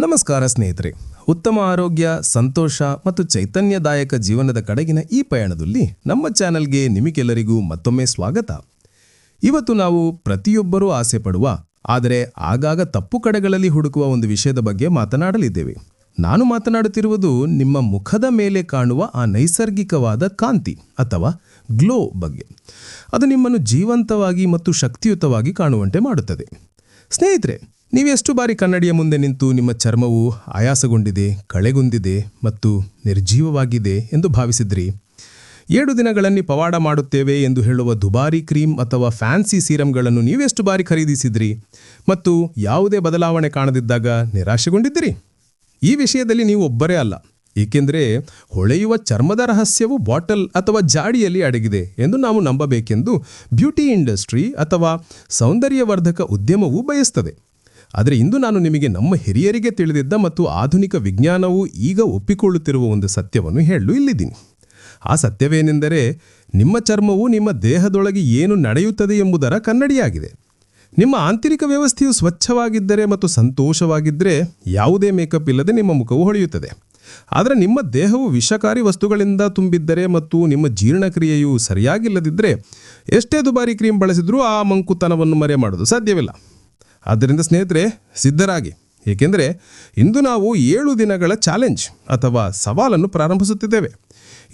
ನಮಸ್ಕಾರ ಸ್ನೇಹಿತರೆ. ಉತ್ತಮ ಆರೋಗ್ಯ, ಸಂತೋಷ ಮತ್ತು ಚೈತನ್ಯದಾಯಕ ಜೀವನದ ಕಡೆಗಿನ ಈ ಪಯಣದಲ್ಲಿ ನಮ್ಮ ಚಾನೆಲ್ಗೆ ನಿಮಗೆಲ್ಲರಿಗೂ ಮತ್ತೊಮ್ಮೆ ಸ್ವಾಗತ. ಇವತ್ತು ನಾವು ಪ್ರತಿಯೊಬ್ಬರೂ ಆಸೆ ಪಡುವ, ಆದರೆ ಆಗಾಗ ತಪ್ಪು ಕಡೆಗಳಲ್ಲಿ ಹುಡುಕುವ ಒಂದು ವಿಷಯದ ಬಗ್ಗೆ ಮಾತನಾಡಲಿದ್ದೇವೆ. ನಾನು ಮಾತನಾಡುತ್ತಿರುವುದು ನಿಮ್ಮ ಮುಖದ ಮೇಲೆ ಕಾಣುವ ಆ ನೈಸರ್ಗಿಕವಾದ ಕಾಂತಿ ಅಥವಾ ಗ್ಲೋ ಬಗ್ಗೆ. ಅದು ನಿಮ್ಮನ್ನು ಜೀವಂತವಾಗಿ ಮತ್ತು ಶಕ್ತಿಯುತವಾಗಿ ಕಾಣುವಂತೆ ಮಾಡುತ್ತದೆ. ಸ್ನೇಹಿತರೆ ನೀವು ಎಷ್ಟು ಬಾರಿ ಕನ್ನಡಿಯ ಮುಂದೆ ನಿಂತು ನಿಮ್ಮ ಚರ್ಮವು ಆಯಾಸಗೊಂಡಿದೆ, ಕಳೆಗುಂದಿದೆ ಮತ್ತು ನಿರ್ಜೀವವಾಗಿದೆ ಎಂದು ಭಾವಿಸಿದ್ರಿ. ಏಳು ದಿನಗಳಲ್ಲಿ ಪವಾಡ ಮಾಡುತ್ತೇವೆ ಎಂದು ಹೇಳುವ ದುಬಾರಿ ಕ್ರೀಮ್ ಅಥವಾ ಫ್ಯಾನ್ಸಿ ಸೀರಮ್ಗಳನ್ನು ನೀವೆಷ್ಟು ಬಾರಿ ಖರೀದಿಸಿದ್ರಿ ಮತ್ತು ಯಾವುದೇ ಬದಲಾವಣೆ ಕಾಣದಿದ್ದಾಗ ನಿರಾಶೆಗೊಂಡಿದ್ದೀರಿ? ಈ ವಿಷಯದಲ್ಲಿ ನೀವು ಒಬ್ಬರೇ ಅಲ್ಲ, ಏಕೆಂದರೆ ಹೊಳೆಯುವ ಚರ್ಮದ ರಹಸ್ಯವು ಬಾಟಲ್ ಅಥವಾ ಜಾಡಿಯಲ್ಲಿ ಅಡಗಿದೆ ಎಂದು ನಾವು ನಂಬಬೇಕೆಂದು ಬ್ಯೂಟಿ ಇಂಡಸ್ಟ್ರಿ ಅಥವಾ ಸೌಂದರ್ಯವರ್ಧಕ ಉದ್ಯಮವು ಬಯಸ್ತದೆ. ಆದರೆ ಇಂದು ನಾನು ನಿಮಗೆ ನಮ್ಮ ಹಿರಿಯರಿಗೆ ತಿಳಿದಿದ್ದ ಮತ್ತು ಆಧುನಿಕ ವಿಜ್ಞಾನವು ಈಗ ಒಪ್ಪಿಕೊಳ್ಳುತ್ತಿರುವ ಒಂದು ಸತ್ಯವನ್ನು ಹೇಳಲು ಇಲ್ಲಿದ್ದೀನಿ. ಆ ಸತ್ಯವೇನೆಂದರೆ ನಿಮ್ಮ ಚರ್ಮವು ನಿಮ್ಮ ದೇಹದೊಳಗೆ ಏನು ನಡೆಯುತ್ತದೆ ಎಂಬುದರ ಕನ್ನಡಿಯಾಗಿದೆ. ನಿಮ್ಮ ಆಂತರಿಕ ವ್ಯವಸ್ಥೆಯು ಸ್ವಚ್ಛವಾಗಿದ್ದರೆ ಮತ್ತು ಸಂತೋಷವಾಗಿದ್ದರೆ ಯಾವುದೇ ಮೇಕಪ್ ಇಲ್ಲದೆ ನಿಮ್ಮ ಮುಖವು ಹೊಳೆಯುತ್ತದೆ. ಆದರೆ ನಿಮ್ಮ ದೇಹವು ವಿಷಕಾರಿ ವಸ್ತುಗಳಿಂದ ತುಂಬಿದ್ದರೆ ಮತ್ತು ನಿಮ್ಮ ಜೀರ್ಣಕ್ರಿಯೆಯು ಸರಿಯಾಗಿಲ್ಲದಿದ್ದರೆ ಎಷ್ಟೇ ದುಬಾರಿ ಕ್ರೀಮ್ ಬಳಸಿದರೂ ಆ ಮಂಕುತನವನ್ನು ಮರೆ ಮಾಡೋದು ಸಾಧ್ಯವಿಲ್ಲ. ಆದ್ದರಿಂದ ಸ್ನೇಹಿತರೆ, ಸಿದ್ಧರಾಗಿ. ಏಕೆಂದರೆ ಇಂದು ನಾವು ಏಳು ದಿನಗಳ ಚಾಲೆಂಜ್ ಅಥವಾ ಸವಾಲನ್ನು ಪ್ರಾರಂಭಿಸುತ್ತಿದ್ದೇವೆ.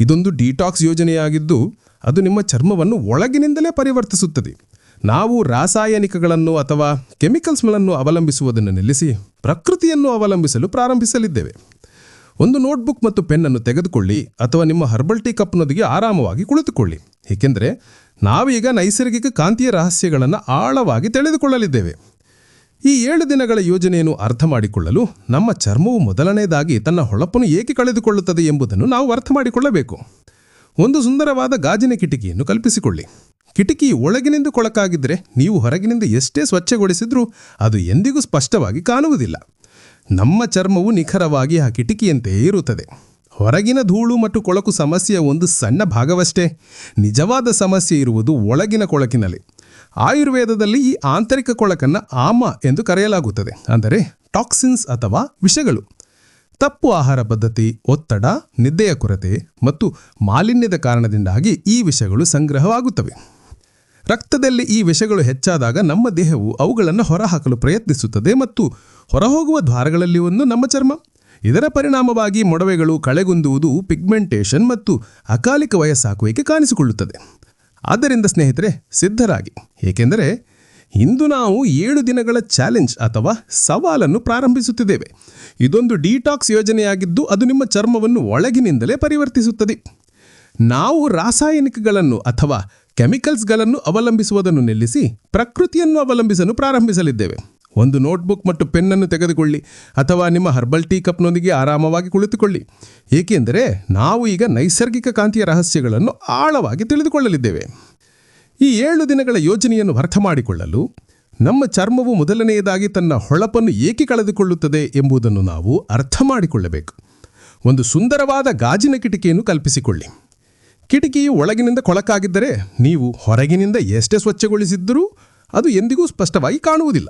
ಇದೊಂದು ಡಿಟಾಕ್ಸ್ ಯೋಜನೆಯಾಗಿದ್ದು, ಅದು ನಿಮ್ಮ ಚರ್ಮವನ್ನು ಒಳಗಿನಿಂದಲೇ ಪರಿವರ್ತಿಸುತ್ತದೆ. ನಾವು ರಾಸಾಯನಿಕಗಳನ್ನು ಅಥವಾ ಕೆಮಿಕಲ್ಸ್ಗಳನ್ನು ಅವಲಂಬಿಸುವುದನ್ನು ನಿಲ್ಲಿಸಿ ಪ್ರಕೃತಿಯನ್ನು ಅವಲಂಬಿಸಲು ಪ್ರಾರಂಭಿಸಲಿದ್ದೇವೆ. ಒಂದು ನೋಟ್ಬುಕ್ ಮತ್ತು ಪೆನ್ನನ್ನು ತೆಗೆದುಕೊಳ್ಳಿ ಅಥವಾ ನಿಮ್ಮ ಹರ್ಬಲ್ ಟೀ ಕಪ್ನೊಂದಿಗೆ ಆರಾಮವಾಗಿ ಕುಳಿತುಕೊಳ್ಳಿ. ಏಕೆಂದರೆ ನಾವೀಗ ನೈಸರ್ಗಿಕ ಕಾಂತಿಯ ರಹಸ್ಯಗಳನ್ನು ಆಳವಾಗಿ ತಿಳಿದುಕೊಳ್ಳಲಿದ್ದೇವೆ. ಈ ಏಳು ದಿನಗಳ ಯೋಜನೆಯನ್ನು ಅರ್ಥ ಮಾಡಿಕೊಳ್ಳಲು ನಮ್ಮ ಚರ್ಮವು ಮೊದಲನೆಯದಾಗಿ ತನ್ನ ಹೊಳಪನ್ನು ಏಕೆ ಕಳೆದುಕೊಳ್ಳುತ್ತದೆ ಎಂಬುದನ್ನು ನಾವು ಅರ್ಥ ಮಾಡಿಕೊಳ್ಳಬೇಕು. ಒಂದು ಸುಂದರವಾದ ಗಾಜಿನ ಕಿಟಕಿಯನ್ನು ಕಲ್ಪಿಸಿಕೊಳ್ಳಿ. ಕಿಟಕಿ ಒಳಗಿನಿಂದ ಕೊಳಕಾಗಿದ್ದರೆ ನೀವು ಹೊರಗಿನಿಂದ ಎಷ್ಟೇ ಸ್ವಚ್ಛಗೊಳಿಸಿದ್ರೂ ಅದು ಎಂದಿಗೂ ಸ್ಪಷ್ಟವಾಗಿ ಕಾಣುವುದಿಲ್ಲ. ನಮ್ಮ ಚರ್ಮವು ನಿಖರವಾಗಿ ಆ ಕಿಟಕಿಯಂತೆಯೇ ಇರುತ್ತದೆ. ಹೊರಗಿನ ಧೂಳು ಮತ್ತು ಕೊಳಕು ಸಮಸ್ಯೆಯ ಒಂದು ಸಣ್ಣ ಭಾಗವಷ್ಟೇ. ನಿಜವಾದ ಸಮಸ್ಯೆ ಇರುವುದು ಒಳಗಿನ ಕೊಳಕಿನಲ್ಲಿ. ಆಯುರ್ವೇದದಲ್ಲಿ ಈ ಆಂತರಿಕ ಕೊಳಕನ್ನು ಆಮ ಎಂದು ಕರೆಯಲಾಗುತ್ತದೆ. ಅಂದರೆ ಟಾಕ್ಸಿನ್ಸ್ ಅಥವಾ ವಿಷಗಳು. ತಪ್ಪು ಆಹಾರ ಪದ್ಧತಿ, ಒತ್ತಡ, ನಿದ್ದೆಯ ಕೊರತೆ ಮತ್ತು ಮಾಲಿನ್ಯದ ಕಾರಣದಿಂದಾಗಿ ಈ ವಿಷಗಳು ಸಂಗ್ರಹವಾಗುತ್ತವೆ. ರಕ್ತದಲ್ಲಿ ಈ ವಿಷಗಳು ಹೆಚ್ಚಾದಾಗ ನಮ್ಮ ದೇಹವು ಅವುಗಳನ್ನು ಹೊರಹಾಕಲು ಪ್ರಯತ್ನಿಸುತ್ತದೆ ಮತ್ತು ಹೊರಹೋಗುವ ದ್ವಾರಗಳಲ್ಲಿ ಒಂದು ನಮ್ಮ ಚರ್ಮ. ಇದರ ಪರಿಣಾಮವಾಗಿ ಮೊಡವೆಗಳು, ಕಳೆಗುಂದುವುದು, ಪಿಗ್ಮೆಂಟೇಷನ್ ಮತ್ತು ಅಕಾಲಿಕ ವಯಸ್ಸಾಕುವಿಕೆ ಕಾಣಿಸಿಕೊಳ್ಳುತ್ತದೆ. ಆದ್ದರಿಂದ ಸ್ನೇಹಿತರೆ, ಸಿದ್ಧರಾಗಿ. ಏಕೆಂದರೆ ಇಂದು ನಾವು ಏಳು ದಿನಗಳ ಚಾಲೆಂಜ್ ಅಥವಾ ಸವಾಲನ್ನು ಪ್ರಾರಂಭಿಸುತ್ತಿದ್ದೇವೆ. ಇದೊಂದು ಡಿಟಾಕ್ಸ್ ಯೋಜನೆಯಾಗಿದ್ದು ಅದು ನಿಮ್ಮ ಚರ್ಮವನ್ನು ಒಳಗಿನಿಂದಲೇ ಪರಿವರ್ತಿಸುತ್ತದೆ. ನಾವು ರಾಸಾಯನಿಕಗಳನ್ನು ಅಥವಾ ಕೆಮಿಕಲ್ಸ್ಗಳನ್ನು ಅವಲಂಬಿಸುವುದನ್ನು ನಿಲ್ಲಿಸಿ ಪ್ರಕೃತಿಯನ್ನು ಅವಲಂಬಿಸಲು ಪ್ರಾರಂಭಿಸಲಿದ್ದೇವೆ. ಒಂದು ನೋಟ್ಬುಕ್ ಮತ್ತು ಪೆನ್ನನ್ನು ತೆಗೆದುಕೊಳ್ಳಿ ಅಥವಾ ನಿಮ್ಮ ಹರ್ಬಲ್ ಟೀ ಕಪ್ನೊಂದಿಗೆ ಆರಾಮವಾಗಿ ಕುಳಿತುಕೊಳ್ಳಿ. ಏಕೆಂದರೆ ನಾವು ಈಗ ನೈಸರ್ಗಿಕ ಕಾಂತಿಯ ರಹಸ್ಯಗಳನ್ನು ಆಳವಾಗಿ ತಿಳಿದುಕೊಳ್ಳಲಿದ್ದೇವೆ. ಈ ಏಳು ದಿನಗಳ ಯೋಜನೆಯನ್ನು ಅರ್ಥ ಮಾಡಿಕೊಳ್ಳಲು ನಮ್ಮ ಚರ್ಮವು ಮೊದಲನೆಯದಾಗಿ ತನ್ನ ಹೊಳಪನ್ನು ಏಕೆ ಕಳೆದುಕೊಳ್ಳುತ್ತದೆ ಎಂಬುದನ್ನು ನಾವು ಅರ್ಥ ಮಾಡಿಕೊಳ್ಳಬೇಕು. ಒಂದು ಸುಂದರವಾದ ಗಾಜಿನ ಕಿಟಕಿಯನ್ನು ಕಲ್ಪಿಸಿಕೊಳ್ಳಿ. ಕಿಟಕಿಯು ಒಳಗಿನಿಂದ ಕೊಳಕಾಗಿದ್ದರೆ ನೀವು ಹೊರಗಿನಿಂದ ಎಷ್ಟೇ ಸ್ವಚ್ಛಗೊಳಿಸಿದ್ದರೂ ಅದು ಎಂದಿಗೂ ಸ್ಪಷ್ಟವಾಗಿ ಕಾಣುವುದಿಲ್ಲ.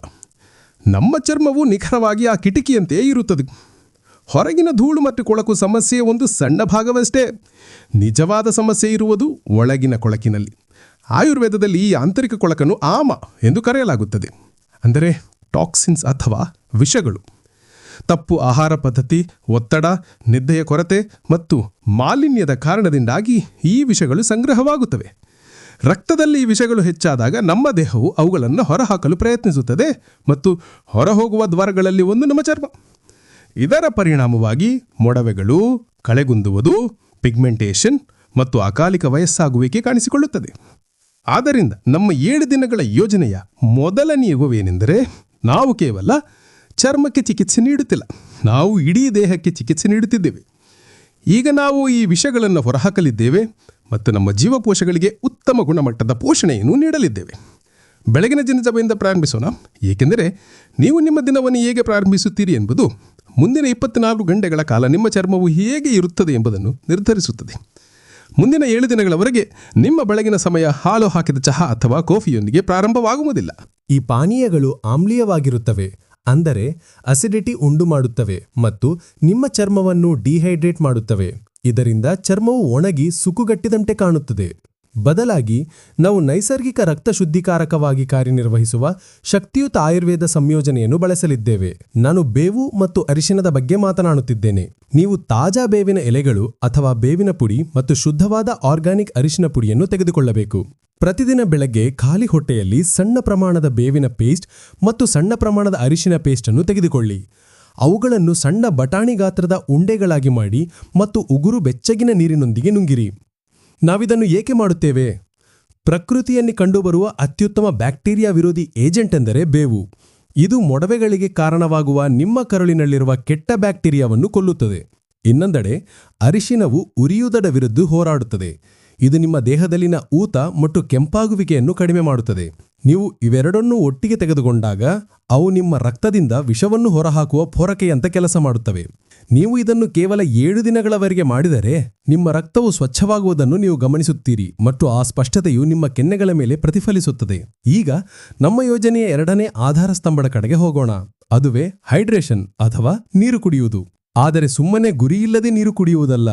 ನಮ್ಮ ಚರ್ಮವು ನಿಖರವಾಗಿ ಆ ಕಿಟಕಿಯಂತೆಯೇ ಇರುತ್ತದೆ. ಹೊರಗಿನ ಧೂಳು ಮತ್ತು ಕೊಳಕು ಸಮಸ್ಯೆ ಒಂದು ಸಣ್ಣ ಭಾಗವಷ್ಟೇ. ನಿಜವಾದ ಸಮಸ್ಯೆ ಇರುವುದು ಒಳಗಿನ ಕೊಳಕಿನಲ್ಲಿ. ಆಯುರ್ವೇದದಲ್ಲಿ ಈ ಆಂತರಿಕ ಕೊಳಕನ್ನು ಆಮ ಎಂದು ಕರೆಯಲಾಗುತ್ತದೆ. ಅಂದರೆ ಟಾಕ್ಸಿನ್ಸ್ ಅಥವಾ ವಿಷಗಳು. ತಪ್ಪು ಆಹಾರ ಪದ್ಧತಿ, ಒತ್ತಡ, ನಿದ್ದೆಯ ಕೊರತೆ ಮತ್ತು ಮಾಲಿನ್ಯದ ಕಾರಣದಿಂದಾಗಿ ಈ ವಿಷಗಳು ಸಂಗ್ರಹವಾಗುತ್ತವೆ. ರಕ್ತದಲ್ಲಿ ಈ ವಿಷಗಳು ಹೆಚ್ಚಾದಾಗ ನಮ್ಮ ದೇಹವು ಅವುಗಳನ್ನು ಹೊರಹಾಕಲು ಪ್ರಯತ್ನಿಸುತ್ತದೆ ಮತ್ತು ಹೊರಹೋಗುವ ದ್ವಾರಗಳಲ್ಲಿ ಒಂದು ನಮ್ಮ ಚರ್ಮ. ಇದರ ಪರಿಣಾಮವಾಗಿ ಮೊಡವೆಗಳು ಕಳೆಗುಂದುವುದು, ಪಿಗ್ಮೆಂಟೇಷನ್ ಮತ್ತು ಅಕಾಲಿಕ ವಯಸ್ಸಾಗುವಿಕೆ ಕಾಣಿಸಿಕೊಳ್ಳುತ್ತದೆ. ಆದ್ದರಿಂದ ನಮ್ಮ ಏಳು ದಿನಗಳ ಯೋಜನೆಯ ಮೊದಲ ನಿಯೋಗವೇನೆಂದರೆ ನಾವು ಕೇವಲ ಚರ್ಮಕ್ಕೆ ಚಿಕಿತ್ಸೆ ನೀಡುತ್ತಿಲ್ಲ. ನಾವು ಇಡೀ ದೇಹಕ್ಕೆ ಚಿಕಿತ್ಸೆ ನೀಡುತ್ತಿದ್ದೇವೆ. ಈಗ ನಾವು ಈ ವಿಷಗಳನ್ನು ಹೊರಹಾಕಲಿದ್ದೇವೆ. ಮತ್ತು ನಮ್ಮ ಜೀವಕೋಶಗಳಿಗೆ ಉತ್ತಮ ಗುಣಮಟ್ಟದ ಪೋಷಣೆಯನ್ನು ನೀಡಲಿದ್ದೇವೆ. ಬೆಳಗಿನ ದಿನಸಭೆಯಿಂದ ಪ್ರಾರಂಭಿಸೋಣ. ಏಕೆಂದರೆ ನೀವು ನಿಮ್ಮ ದಿನವನ್ನು ಹೇಗೆ ಪ್ರಾರಂಭಿಸುತ್ತೀರಿ ಎಂಬುದು ಮುಂದಿನ ಇಪ್ಪತ್ನಾಲ್ಕು ಗಂಟೆಗಳ ಕಾಲ ನಿಮ್ಮ ಚರ್ಮವು ಹೇಗೆ ಇರುತ್ತದೆ ಎಂಬುದನ್ನು ನಿರ್ಧರಿಸುತ್ತದೆ. ಮುಂದಿನ ಏಳು ದಿನಗಳವರೆಗೆ ನಿಮ್ಮ ಬೆಳಗಿನ ಸಮಯ ಹಾಲು ಹಾಕಿದ ಚಹಾ ಅಥವಾ ಕಾಫಿಯೊಂದಿಗೆ ಪ್ರಾರಂಭವಾಗುವುದಿಲ್ಲ. ಈ ಪಾನೀಯಗಳು ಆಮ್ಲೀಯವಾಗಿರುತ್ತವೆ, ಅಂದರೆ ಅಸಿಡಿಟಿ ಉಂಡು ಮಾಡುತ್ತವೆ ಮತ್ತು ನಿಮ್ಮ ಚರ್ಮವನ್ನು ಡಿಹೈಡ್ರೇಟ್ ಮಾಡುತ್ತವೆ. ಇದರಿಂದ ಚರ್ಮವು ಒಣಗಿ ಸುಕ್ಕುಗಟ್ಟಿದಂತೆ ಕಾಣುತ್ತದೆ. ಬದಲಾಗಿ, ನಾವು ನೈಸರ್ಗಿಕ ರಕ್ತ ಶುದ್ಧೀಕಾರಕವಾಗಿ ಕಾರ್ಯನಿರ್ವಹಿಸುವ ಶಕ್ತಿಯುತ ಆಯುರ್ವೇದ ಸಂಯೋಜನೆಯನ್ನು ಬಳಸಲಿದ್ದೇವೆ. ನಾನು ಬೇವು ಮತ್ತು ಅರಿಶಿನದ ಬಗ್ಗೆ ಮಾತನಾಡುತ್ತಿದ್ದೇನೆ. ನೀವು ತಾಜಾ ಬೇವಿನ ಎಲೆಗಳು ಅಥವಾ ಬೇವಿನ ಪುಡಿ ಮತ್ತು ಶುದ್ಧವಾದ ಆರ್ಗಾನಿಕ್ ಅರಿಶಿನ ಪುಡಿಯನ್ನು ತೆಗೆದುಕೊಳ್ಳಬೇಕು. ಪ್ರತಿದಿನ ಬೆಳಗ್ಗೆ ಖಾಲಿ ಹೊಟ್ಟೆಯಲ್ಲಿ ಸಣ್ಣ ಪ್ರಮಾಣದ ಬೇವಿನ ಪೇಸ್ಟ್ ಮತ್ತು ಸಣ್ಣ ಪ್ರಮಾಣದ ಅರಿಶಿನ ಪೇಸ್ಟ್ ಅನ್ನು ತೆಗೆದುಕೊಳ್ಳಿ. ಅವುಗಳನ್ನು ಸಣ್ಣ ಬಟಾಣಿ ಗಾತ್ರದ ಉಂಡೆಗಳಾಗಿ ಮಾಡಿ ಮತ್ತು ಉಗುರು ಬೆಚ್ಚಗಿನ ನೀರಿನೊಂದಿಗೆ ನುಂಗಿರಿ. ನಾವಿದನ್ನು ಏಕೆ ಮಾಡುತ್ತೇವೆ? ಪ್ರಕೃತಿಯಲ್ಲಿ ಕಂಡುಬರುವ ಅತ್ಯುತ್ತಮ ಬ್ಯಾಕ್ಟೀರಿಯಾ ವಿರೋಧಿ ಏಜೆಂಟ್ ಎಂದರೆ ಬೇವು. ಇದು ಮೊಡವೆಗಳಿಗೆ ಕಾರಣವಾಗುವ ನಿಮ್ಮ ಕರುಳಿನಲ್ಲಿರುವ ಕೆಟ್ಟ ಬ್ಯಾಕ್ಟೀರಿಯಾವನ್ನು ಕೊಲ್ಲುತ್ತದೆ. ಇನ್ನೊಂದೆಡೆ, ಅರಿಶಿನವು ಉರಿಯುವುದರ ವಿರುದ್ಧ ಹೋರಾಡುತ್ತದೆ. ಇದು ನಿಮ್ಮ ದೇಹದಲ್ಲಿನ ಊತ ಮತ್ತು ಕೆಂಪಾಗುವಿಕೆಯನ್ನು ಕಡಿಮೆ ಮಾಡುತ್ತದೆ. ನೀವು ಇವೆರಡನ್ನೂ ಒಟ್ಟಿಗೆ ತೆಗೆದುಕೊಂಡಾಗ ಅವು ನಿಮ್ಮ ರಕ್ತದಿಂದ ವಿಷವನ್ನು ಹೊರಹಾಕುವ ಪೊರಕೆಯಂತೆ ಕೆಲಸ ಮಾಡುತ್ತವೆ. ನೀವು ಇದನ್ನು ಕೇವಲ ಏಳು ದಿನಗಳವರೆಗೆ ಮಾಡಿದರೆ ನಿಮ್ಮ ರಕ್ತವು ಸ್ವಚ್ಛವಾಗುವುದನ್ನು ನೀವು ಗಮನಿಸುತ್ತೀರಿ ಮತ್ತು ಆ ಸ್ಪಷ್ಟತೆಯು ನಿಮ್ಮ ಕೆನ್ನೆಗಳ ಮೇಲೆ ಪ್ರತಿಫಲಿಸುತ್ತದೆ. ಈಗ ನಮ್ಮ ಯೋಜನೆಯ ಎರಡನೇ ಆಧಾರ ಸ್ತಂಭದ ಕಡೆಗೆ ಹೋಗೋಣ. ಅದುವೇ ಹೈಡ್ರೇಷನ್ ಅಥವಾ ನೀರು ಕುಡಿಯುವುದು. ಆದರೆ ಸುಮ್ಮನೆ ಗುರಿಯಿಲ್ಲದೆ ನೀರು ಕುಡಿಯುವುದಲ್ಲ.